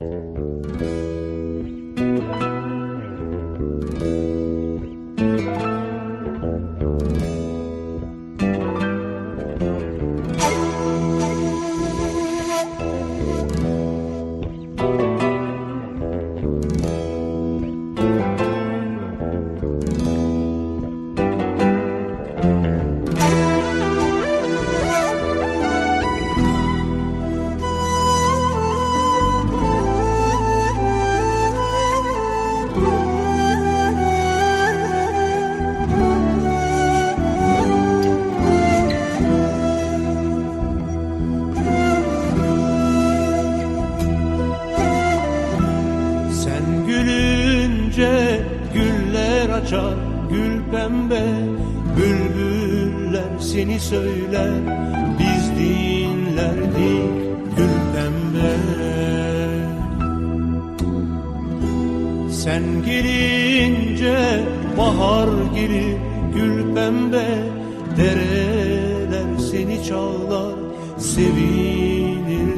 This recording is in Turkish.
Sen gülünce güller açar gül pembe. Bülbüller seni söyler biz dinlerdik gül pembe. Sen gelince bahar gelir gül pembe. Dereler seni çağlar pembe